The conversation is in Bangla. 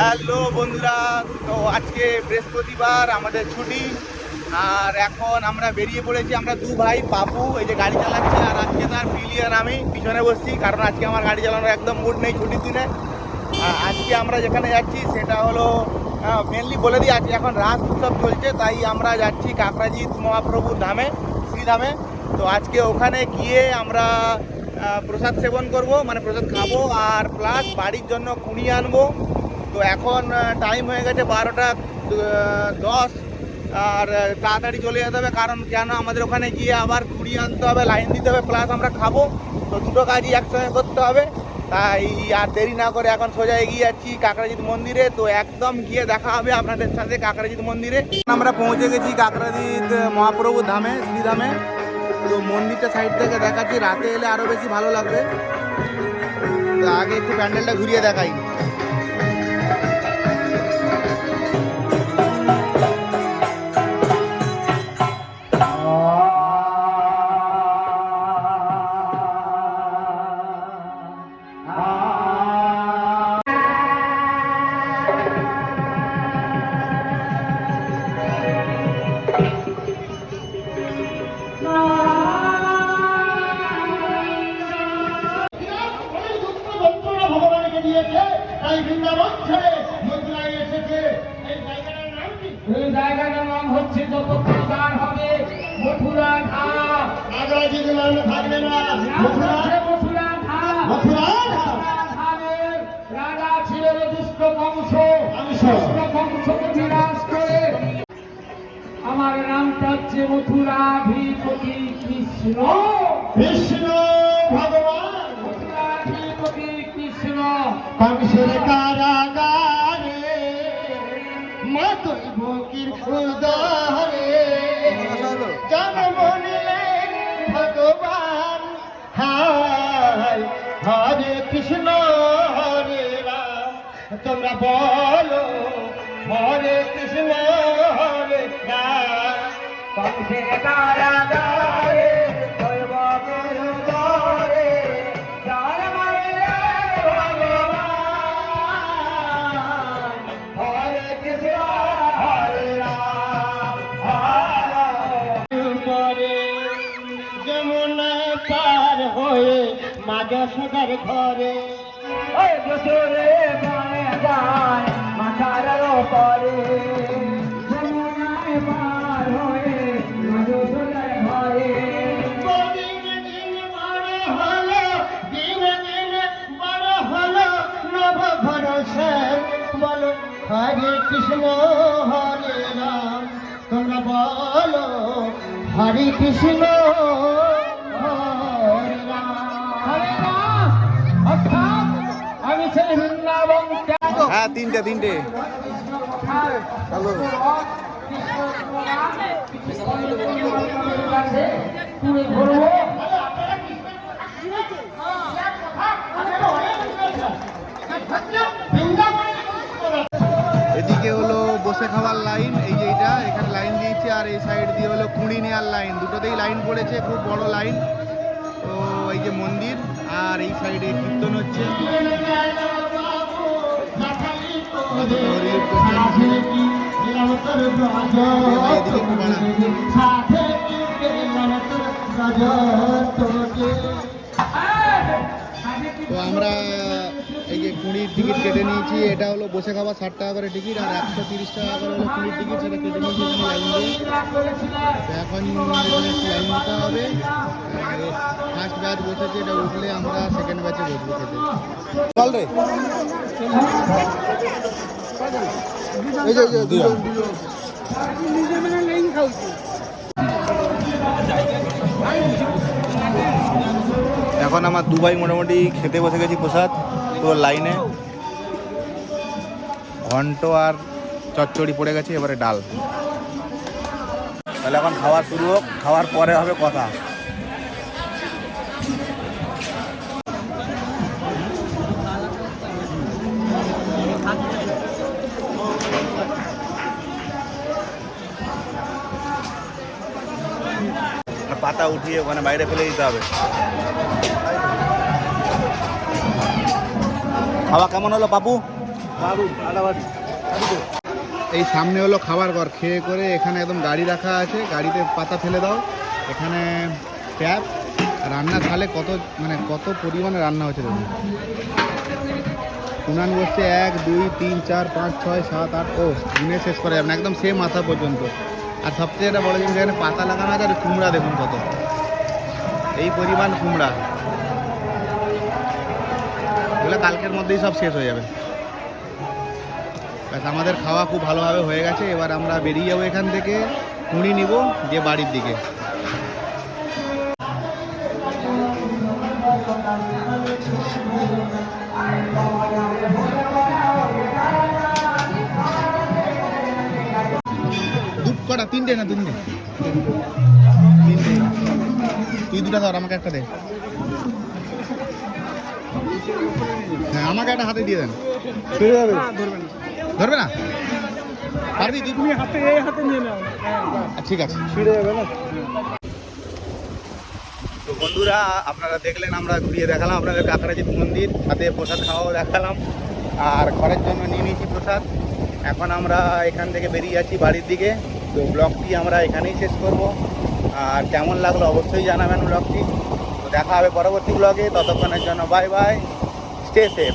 হ্যালো বন্ধুরা, তো আজকে বৃহস্পতিবার, আমাদের ছুটি। আর এখন আমরা বেরিয়ে পড়েছি, আমরা দু ভাই পাপু এই যে গাড়ি চালাচ্ছে, আর আজকে তার পিলিয়ান আমি পিছনে বসছি, কারণ আজকে আমার গাড়ি চালানোর একদম মুড নেই ছুটির দিনে। আজকে আমরা যেখানে যাচ্ছি, সেটা হলো মেনলি বলে দিই, আজকে এখন রাস উৎসব চলছে, তাই আমরা যাচ্ছি কাকরাজিৎ মহাপ্রভুর ধামে, শ্রীধামে। তো আজকে ওখানে গিয়ে আমরা প্রসাদ সেবন করব মানে প্রসাদ খাব, আর প্লাস বাড়ির জন্য কুড়ি আনব। তো এখন টাইম হয়ে গেছে বারোটা দশ, আর তাড়াতাড়ি চলে যেতে হবে, কারণ কেন আমাদের ওখানে গিয়ে আবার কুড়ি আনতে হবে লাইন দিতে হবে প্লাস আমরা খাব। তো দুটো কাজই একসঙ্গে করতে হবে। তাই আর দেরি না করে এখন সোজা এগিয়ে যাচ্ছি কাকরাজিৎ মন্দিরে। তো একদম গিয়ে দেখা হবে আপনাদের সাথে কাকরাজিৎ মন্দিরে। আমরা পৌঁছে গেছি কাকরাজিৎ মহাপ্রভু ধামে, শ্রীধামে। তো মন্দিরটা সাইড থেকে দেখাচ্ছি, রাতে এলে আরও বেশি ভালো লাগবে। আগে একটু প্যান্ডেলটা ঘুরিয়ে দেখাই। তাই বৃন্দাবন ছেড়ে মথুরায় এসেছে। এই জায়গাটার নাম কি? এই জায়গাটার নাম হচ্ছে হবে মথুরা নাম থাকবে না রাজা ছিল দুষ্ট কংস। কংস। দুষ্ট কংসকে বিনাশ করে। আমার নামটা হচ্ছে মথুরাধিপতি কৃষ্ণ। কৃষ্ণ ভগবান। কংসের কারাগারে মাতই ভকির উদারে জন্ম নিলেন ভগবান, হায়, হরে কৃষ্ণ, হরে রাম। তোমরা বলো, হরে কৃষ্ণ, হরে রাম। কংসের কারাগারে পার হয়ে মা যশোদার ঘরে। ওই বছরে যায় মাথার পরে পার হয়ে বলো হরে কৃষ্ণ হরে রাম। তোমরা বলো হরে কৃষ্ণ হ্যাঁ তিনটে তিনটে। হ্যালো এদিকে হলো বসে খাওয়ার লাইন, এই যে এইটা, এখানে লাইন দিয়েছে, আর এই সাইড দিয়ে হলো কুড়ি নেওয়ার লাইন। দুটোতেই লাইন পড়েছে, খুব বড় লাইন। তো এই যে মন্দির, আর এই সাইডে কীর্তন হচ্ছে। হরির এদিকে একটু বাড়া। তো আমরা এই যে কুড়ির টিকিট কেটে নিয়েছি এটা হলো বসে খাওয়া ষাট টাকা করে টিকিট আর একশো তিরিশ টাকা করে হলো কুড়ির টিকিট সেটা কেটে নিয়েছি এখানে লাইন দিয়ে। তো এখন লাইন দিতে হবে। ফার্স্ট ব্যাচ বসেছে এটা উঠলে আমরা সেকেন্ড ব্যাচে বসবো খেতে। চল রে। এই যে এই যে দুজন দুজন। এখন আমার দুবাই মোটামুটি খেতে বসে গেছি প্রসাদ, পুরো লাইনে। ঘন্ট আর চচ্চড়ি পড়ে গেছে, এবারে ডাল। তাহলে এখন খাওয়া শুরু হোক, খাওয়ার পরে হবে কথা। পাতা উঠিয়ে ওখানে বাইরে ফেলে দিতে হবে। খাওয়া কেমন হলো বাবু? এই সামনে হলো খাবার ঘর। খেয়ে করে এখানে একদম গাড়ি রাখা আছে। গাড়িতে পাতা ফেলে দাও। এখানে ট্যাপ। রান্না থালে কত মানে কত পরিমাণে রান্না হচ্ছে দেখুন। উনান বসছে এক, দুই, তিন, চার, পাঁচ, ছয়, সাত, আট, ও দিনে শেষ করা যাবে একদম সেম মাথা পর্যন্ত। আর সবচেয়ে একটা বড় জিনিস এখানে পাতা লাগানো আছে আর কুমড়া, দেখুন কত। এই পরিমাণ কুমড়া। এগুলো কালকের মধ্যেই সব শেষ হয়ে যাবে। ব্যাস, আমাদের খাওয়া খুব ভালোভাবে হয়ে গেছে। এবার আমরা বেরিয়ে যাব এখান থেকে। কুড়ি নিব দিয়ে বাড়ির দিকে। কটা তিনটে না তিনটে তিনটে তুই দুটা ধর আমাকে একটা দে। হ্যাঁ আমাকে একটা হাতে দিয়ে দেন। ধরবে? না পারবি তুই? তুমি হাতে এই হাতে নিয়ে নাও। ঠিক আছে। ছিঁড়ে যাবে না? তো বন্ধুরা আপনারা দেখলেন আমরা ঘুরিয়ে দেখালাম আপনাদের কাকরাজিৎ মন্দির। সাথে প্রসাদ খাওয়াও দেখালাম। আর ঘরের জন্য নিয়ে নিয়েছি প্রসাদ। এখন আমরা এখান থেকে বেরিয়ে যাচ্ছি বাড়ির দিকে। তো ব্লগটি আমরা এখানেই শেষ করব। আর কেমন লাগল অবশ্যই জানাবেন ব্লগটি তো দেখা হবে পরবর্তী ব্লগে ততক্ষণের জন্য বাই বাই স্টে সেফ